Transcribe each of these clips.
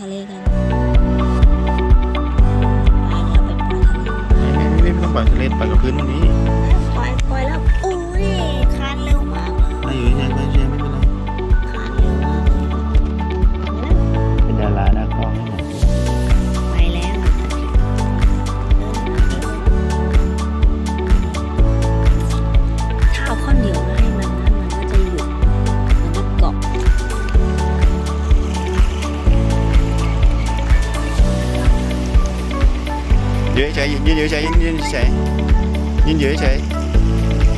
ทะเลกันปลาเนี่ยเป็นปลาทะเล ไม่ไม่ไม่ต้องปล่อยทะเลปล่อยกับพื้นตรงนี้ ยืนเฉยยืนเฉยยืนยืนเฉยยืนเฉย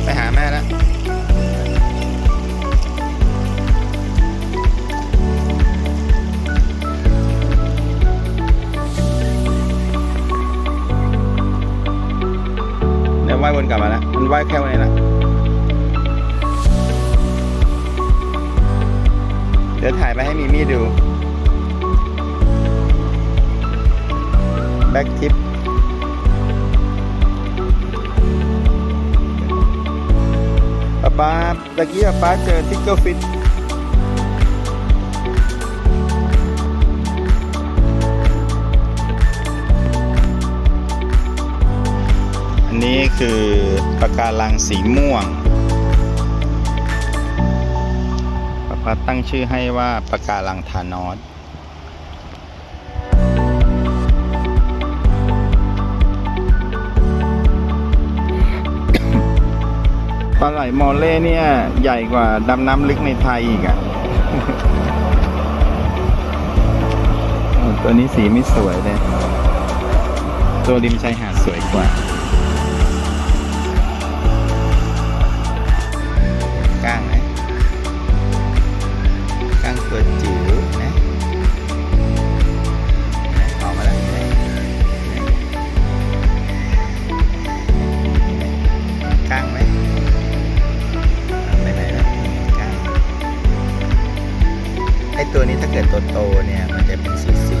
ไปหาแม่แล้วเดี๋ยวว่ายวนกลับมาแล้วมันว่ายแค่วันนี้แหละเดี๋ยวถ่ายไปให้มีมี่ดูแบ็คทิป ป๊าป๊าตะกี้ป๊าเจอทิกเกอร์ฟิตอันนี้คือปะการังสีม่วงป๊าป๊าตั้งชื่อให้ว่าปะการังทานอส ลาไหลมอลเล่เนี่ย ใหญ่กว่าดำน้ำลึกในไทยอีกอะ่ะ ตัวนี้สีไม่สวยเลย ตัวริมชายหาดสวยกว่า ตัวนี้ถ้าเกิดโตๆเนี่ยมันจะเป็นสี